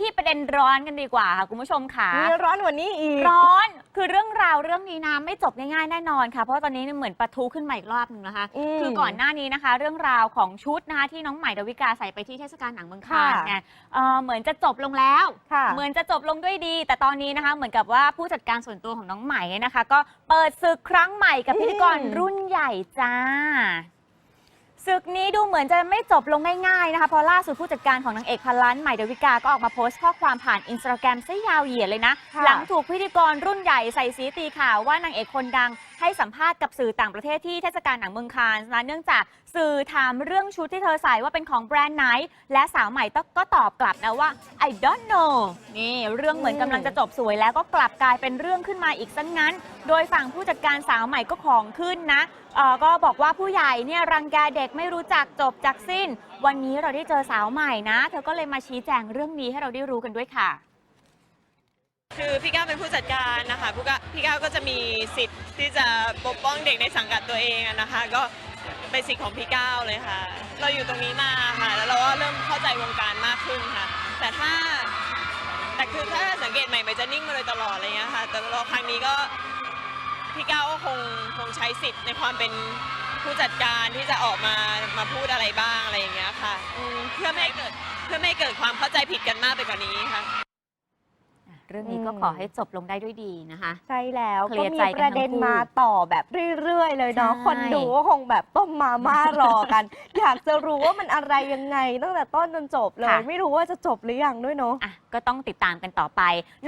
ที่ประเด็นร้อนกันดีกว่าค่ะคุณผู้ชมค่ะ มีร้อนกว่านี้อีก ร้อนคือเรื่องราวเรื่องนี้นะไม่จบง่ายๆแน่นอนค่ะ เพราะว่าตอนนี้เนี่ยเหมือนปะทุขึ้นมาอีกรอบหนึ่งนะคะ อืมคือก่อนหน้านี้นะคะ เรื่องราวของชุดนะคะที่น้องใหม่ดาวิกาใส่ไปที่เทศกาลหนังเมืองคานค่ะ ไงเอ่อเหมือนจะจบลงแล้ว ค่ะ เหมือนจะจบลงด้วยดี แต่ตอนนี้นะคะเหมือนกับว่าผู้จัดการส่วนตัวของน้องใหม่เนี่ยนะคะ ก็เปิดศึกครั้งใหม่กับพิธีกรอืม รุ่นใหญ่จ้า ศึกนี้ดูเหมือนจะไม่จบลงง่ายๆนะคะเพราะล่าสุดผู้จัดการของนางเอกพันล้านใหม่ดาวิกาก็ออกมาโพสต์ข้อความผ่านอินสตาแกรมซะยาวเหยียดเลยนะ ค่ะ หลังถูกพิธีกรรุ่นใหญ่ใส่สีตีข่าวว่านางเอกคนดัง ให้สัมภาษณ์กับสื่อต่างประเทศที่เทศกาลหนังเมืองคานส์นะเนื่องจากสื่อถามเรื่องชุดที่เธอใส่ว่าเป็นของแบรนด์ไหน และสาวใหม่ก็ตอบกลับนะว่า I don't know นี่เรื่องเหมือนกำลังจะจบสวยแล้วก็กลับกลายเป็นเรื่องขึ้นมาอีกซะงงั้น โดยฝั่งผู้จัดการสาวใหม่ก็ของขึ้นนะเอ่อก็บอกว่าผู้ใหญ่เนี่ยรังแกเด็กไม่รู้จักจบจากสิ้น วันนี้เราได้เจอสาวใหม่นะ เธอก็เลยมาชี้แจงเรื่องนี้ให้เราได้รู้กันด้วยค่ะ คือพี่ก้าวเป็นผู้จัดการนะคะผู้ก้าวพี่ก้าวก็จะมีสิทธิ์ที่จะปกป้องเด็กในสังกัดตัวเองอะนะคะ ก็เป็นสิทธิ์ของพี่ก้าวเลยค่ะ เราอยู่ตรงนี้มาค่ะ แล้วเราก็เริ่มเข้าใจวงการมากขึ้นค่ะ แต่ถ้าแต่คือถ้าสังเกตใหม่ใหม่จะนิ่งมาโดยตลอดอะไรเงี้ยค่ะ แต่เราครั้งนี้ก็พี่ก้าวก็คงคงใช้สิทธิ์ในความเป็นผู้จัดการที่จะออกมามาพูดอะไรบ้างอะไรอย่างเงี้ยค่ะอืมเพื่อไม่ให้เกิดเพื่อไม่ให้เกิดความเข้าใจผิดกันมากไปกว่านี้ รื่องนี้ก็อืมขอให้จบลงได้ด้วยดีนะคะ ใช่แล้วเคลีก็ยร์มีใจกันประเด็นทั้งคู่มาต่อแบบเรื่อยๆ เลยเนาะใช่ คนดูก็คงแบบต้มมาม่ารอกัน อยากจะรู้ว่ามันอะไรยังไง ตั้งแต่ต้นจนจบเลย ไม่รู้ว่าจะจบหรือยังด้วยเนาะ อะก็ต้องติดตามกันต่อไป